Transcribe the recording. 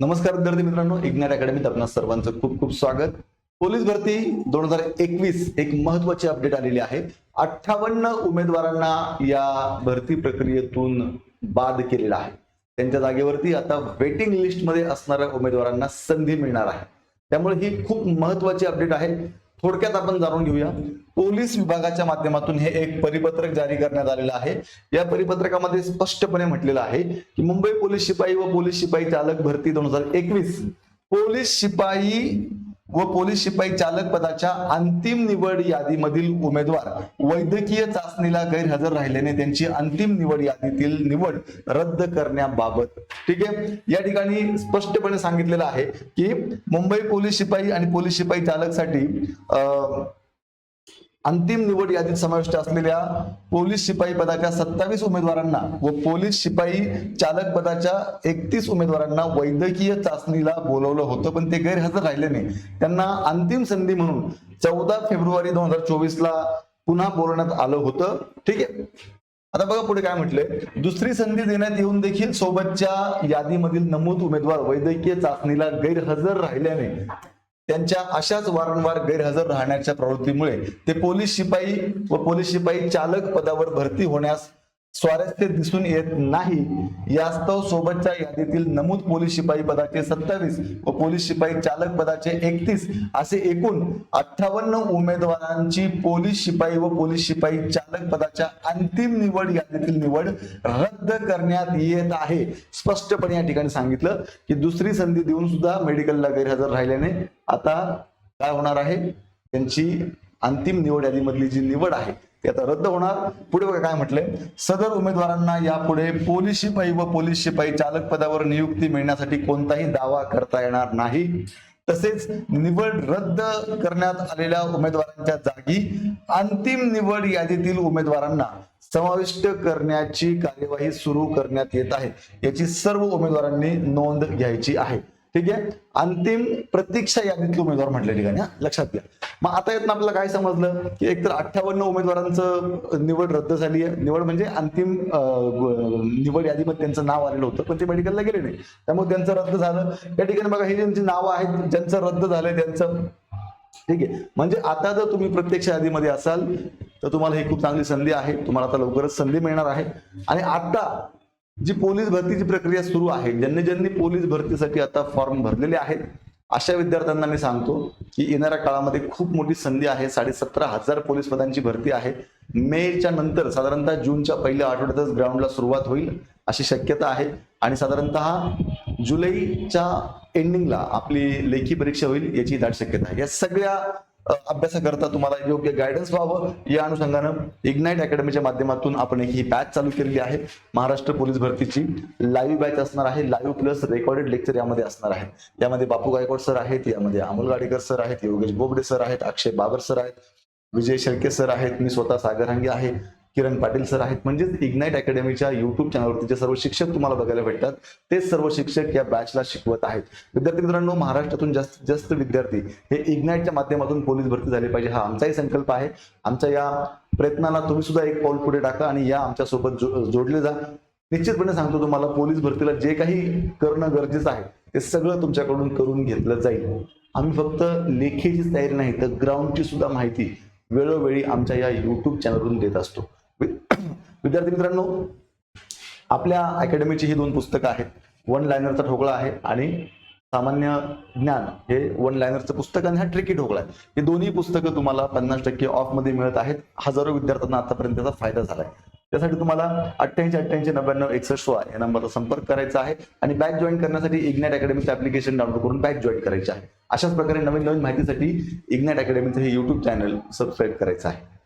नमस्कार विद्यार्थी मित्रांनो इग्नॅट अकॅडमीत आपणा सर्वांचं खूप खूप स्वागत. पोलीस भरती दोन हजार एकवीस एक महत्वाची अपडेट आलेली आहे. अठ्ठावन्न उमेदवारांना या भरती प्रक्रियेतून बाद केलेला आहे. त्यांच्या जागेवरती आता वेटिंग लिस्टमध्ये असणाऱ्या उमेदवारांना संधी मिळणार आहे. त्यामुळे ही खूप महत्वाची अपडेट आहे. थोडक्यात आपण जाणून घेऊया. पोलीस विभागाच्या माध्यमातून हे एक परिपत्रक जारी करण्यात आलेलं आहे. या परिपत्रकामध्ये स्पष्टपणे म्हटलेलं आहे की मुंबई पोलीस शिपाई व पोलीस शिपाई चालक भरती दोन हजार एकवीस. पोलीस शिपाई व पोलीस शिपाई चालक पदाच्या अंतिम निवड यादीमधील उमेदवार वैद्यकीय चाचणीला गैरहजर राहिल्याने त्यांची अंतिम निवड यादीतील निवड रद्द करण्याबाबत. ठीक आहे? या ठिकाणी स्पष्टपणे सांगितलेलं आहे की मुंबई पोलीस शिपाई आणि पोलीस शिपाई चालकसाठी अं, अंतिम निवड यादीत समाविष्ट असलेल्या पोलीस शिपाई पदाच्या सत्तावीस उमेदवारांना व पोलीस शिपाई चालक पदाच्या एकतीस उमेदवारांना वैद्यकीय चाचणीला बोलवलं होतं पण ते गैरहजर राहिले नाही. त्यांना अंतिम संधी म्हणून चौदा फेब्रुवारी दोन हजार चोवीस ला पुन्हा बोलवण्यात आलं होतं. ठीक आहे. आता बघा पुढे काय म्हटलंय. दुसरी संधी देण्यात येऊन देखील सोबतच्या यादीमधील नमूद उमेदवार वैद्यकीय चाचणीला गैरहजर राहिल्याने त्यांच्या अशाच वारंवार गैरहजर राहण्याच्या प्रवृत्तीमुळे ते पोलीस शिपाई व पोलीस शिपाई चालक पदावर भरती होण्यास स्वारस्य दिसून येत नाही. यास्तव सोबतच्या यादीतील नमूद पोलीस शिपाई पदाचे सत्तावीस व पोलीस शिपाई चालक पदाचे एकतीस असे एकूण अठ्ठावन्न उमेदवारांची पोलीस शिपाई व पोलीस शिपाई चालक पदाच्या अंतिम निवड यादीतील निवड रद्द करण्यात येत आहे. स्पष्टपणे या ठिकाणी सांगितलं की दुसरी संधी देऊन सुद्धा मेडिकलला गैरहजर राहिल्याने आता काय होणार आहे? त्यांची अंतिम निवड यादीमधली जी निवड आहे ते आता रद्द होणार. पुढे बघा काय म्हटलंय. सदर उमेदवारांना यापुढे पोलीस शिपाई व पोलीस शिपाई चालक पदावर नियुक्ती मिळण्यासाठी कोणताही दावा करता येणार नाही. तसेच निवड रद्द करण्यात आलेल्या उमेदवारांच्या जागी अंतिम निवड यादीतील उमेदवारांना समाविष्ट करण्याची कार्यवाही सुरू करण्यात येत आहे. याची सर्व उमेदवारांनी नोंद घ्यायची आहे. ठीक आहे? अंतिम प्रतीक्षा यादीतले उमेदवार म्हटल्या ठिकाणी लक्षात घ्या. मग आता यातनं आपल्याला काय समजलं? की एकतर अठ्ठावन्न उमेदवारांचं निवड रद्द झाली आहे. निवड म्हणजे अंतिम निवड यादीमध्ये त्यांचं नाव आलेलं होतं पण ते मेडिकलला गेले नाही. त्यामुळे त्यांचं रद्द झालं. या ठिकाणी बघा ही ज्यांची नावं आहेत ज्यांचं रद्द झालंय त्यांचं. ठीक आहे? म्हणजे आता जर तुम्ही प्रत्यक्ष यादीमध्ये असाल तर तुम्हाला ही खूप चांगली संधी आहे. तुम्हाला आता लवकरच संधी मिळणार आहे. आणि आता जी पोलीस भरतीची प्रक्रिया सुरू आहे ज्यांनी ज्यांनी पोलीस भरतीसाठी आता फॉर्म भरलेले आहेत अशा विद्यार्थ्यांना मी सांगतो की येणाऱ्या काळामध्ये खूप मोठी संधी आहे. साडेसतरा हजार पोलीस पदांची भरती आहे. मेच्या नंतर साधारणतः जूनच्या पहिल्या आठवड्यातच ग्राउंडला सुरुवात होईल अशी शक्यता आहे. आणि साधारणतः जुलैच्या एंडिंगला आपली लेखी परीक्षा होईल याची दाट शक्यता आहे. या सगळ्या अभ्यासाकरता तुम्हाला योग्य गायडन्स व्हावं. या अनुषंगानं इग्नाइट अकॅडमीच्या माध्यमातून आपण एक ही बॅच चालू केलेली आहे. महाराष्ट्र पोलीस भरतीची लाईव्ह बॅच असणार आहे. लाईव्ह प्लस रेकॉर्डेड लेक्चर यामध्ये असणार आहे. यामध्ये बापू गायकवाड सर आहेत यामध्ये अमोल गाडेकर सर आहेत योगेश बोबडे सर आहेत अक्षय बाबर सर आहेत विजय शेळके सर आहेत. मी स्वतः सागर हंगे आहे. किरण पाटील सर आहेत. म्हणजेच इग्नाईट अकॅडमीच्या युट्यूब चॅनलवरती जे सर्व शिक्षक तुम्हाला बघायला भेटतात तेच सर्व शिक्षक या बॅचला शिकवत आहेत. विद्यार्थी मित्रांनो महाराष्ट्रातून जास्तीत जास्त विद्यार्थी हे इग्नाईटच्या माध्यमातून पोलीस भरती झाले पाहिजे. हा आमचाही संकल्प आहे. आमच्या या प्रयत्नाला तुम्ही सुद्धा एक पाऊल पुढे टाका आणि या आमच्यासोबत जो- जोडले जा. निश्चितपणे सांगतो तुम्हाला पोलीस भरतीला जे काही करणं गरजेचं आहे ते सगळं तुमच्याकडून करून घेतलं जाईल. आम्ही फक्त लेखीचीच तयारी नाही तर ग्राउंडची सुद्धा माहिती वेळोवेळी आमच्या या युट्यूब चॅनलवरून देत असतो. विद्यार्थी मित्रांनो आपल्या अकॅडमीची ही दोन पुस्तकं आहेत. वन लायनरचा ठोकळा आहे आणि सामान्य ज्ञान हे वन लायनरचं पुस्तक आणि हा ट्रिकी ठोकळा आहे. हे दोन्ही पुस्तकं तुम्हाला पन्नास टक्के ऑफमध्ये मिळत आहेत. हजारो विद्यार्थ्यांना आतापर्यंत त्याचा फायदा झालाय. त्यासाठी तुम्हाला अठ्ठ्याऐंशी अठ्ठ्याऐंशी नव्याण्णव एकसष्ट सोळा या नंबरचा संपर्क करायचा आहे आणि बॅच जॉईन करण्यासाठी इग्नॅट अकॅडमीचं ऍप्लिकेशन डाउनलोड करून बॅच जॉईन करायची आहे. अशाच प्रकारे नवीन नवीन माहितीसाठी इग्नॅट अकॅडमीचं हे युट्यूब चॅनल सबस्क्राईब करायचं आहे.